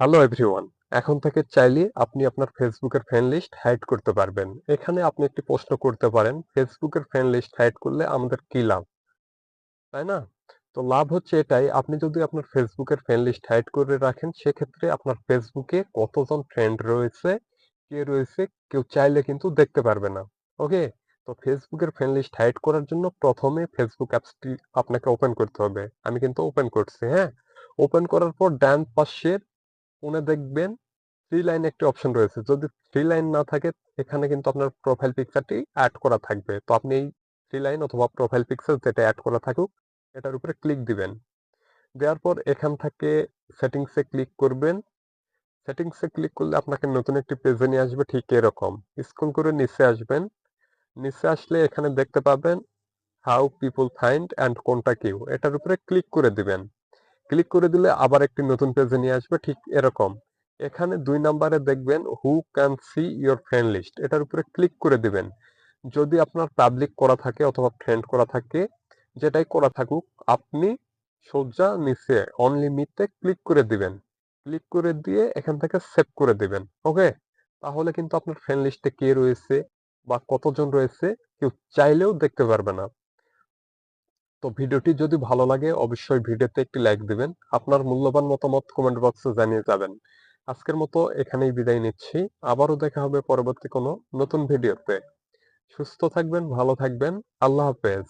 Hello everyone এখন থেকে চাইলে আপনি আপনার ফেসবুকের ফ্রেন্ড লিস্ট হাইড করতে পারবেন। এখানে আপনি একটি প্রশ্ন করতে পারেন ফেসবুকের ফ্রেন্ড লিস্ট হাইড করলে আমাদের কি লাভ? তাই না? তো লাভ হচ্ছে এটাই, আপনি যদি আপনার ফেসবুকের ফ্রেন্ড লিস্ট হাইড করে রাখেন, সেক্ষেত্রে আপনার ফেসবুকে কতজন ফ্রেন্ড রয়েছে, কে রয়েছে, কেউ চাইলে কিন্তু দেখতে পারবে না। ওকে তো ফেসবুকের ফ্রেন্ড লিস্ট হাইড করার জন্য প্রথমে ফেসবুক অ্যাপসটি আপনাকে ওপেন করতে হবে। আমি কিন্তু ওপেন করছি হ্যাঁ? ওপেন করার পর ডান পাশের কোণে দেখবেন থ্রি লাইন একটি অপশন রয়েছে। যদি থ্রি লাইন না থাকে, এখানে কিন্তু আপনার প্রোফাইল পিকচারটি অ্যাড করা থাকবে। তো আপনি এই থ্রি লাইন অথবা প্রোফাইল পিকচার যেটা অ্যাড করা থাকুক, এটার উপরে ক্লিক দিবেন। দেওয়ার পর এখান থেকে সেটিংসে ক্লিক করবেন। সেটিংসে ক্লিক করলে আপনাকে নতুন একটি পেজে নিয়ে আসবে, ঠিক এরকম। স্ক্রল করে নিচে আসবেন। নিচে আসলে এখানে দেখতে পাবেন হাউ পিপল ফাইন্ড অ্যান্ড কোনটা কিউ এটার উপরে ক্লিক করে দিবেন। ক্লিক করে দিলে আবার একটি নতুন পেজে নিয়ে আসবে, ঠিক এরকম। এখানে দুই নাম্বারে দেখবেন who can see your friend list এটার উপরে ক্লিক করে দিবেন। যদি আপনার পাবলিক করা থাকে অথবা ফ্রেন্ড করা থাকে, যেটাই করা থাকুক, আপনি সোজা নিচে অনলি মিতে ক্লিক করে দিবেন। ক্লিক করে দিয়ে এখান থেকে সেভ করে দিবেন ওকে তাহলে কিন্তু আপনার ফ্রেন্ড লিস্টে কে রয়েছে বা কতজন রয়েছে, কেউ চাইলেও দেখতে পারবে না। তো ভিডিওটি যদি ভালো লাগে, অবশ্যই ভিডিওতে একটি লাইক দিবেন। আপনার মূল্যবান মতামত কমেন্ট বক্সে জানিয়ে যাবেন। আজকের মতো এখানেই বিদায় নিচ্ছি। আবারও দেখা হবে পরবর্তী কোনো নতুন ভিডিওতে। সুস্থ থাকবেন, ভালো থাকবেন। আল্লাহ হাফেজ।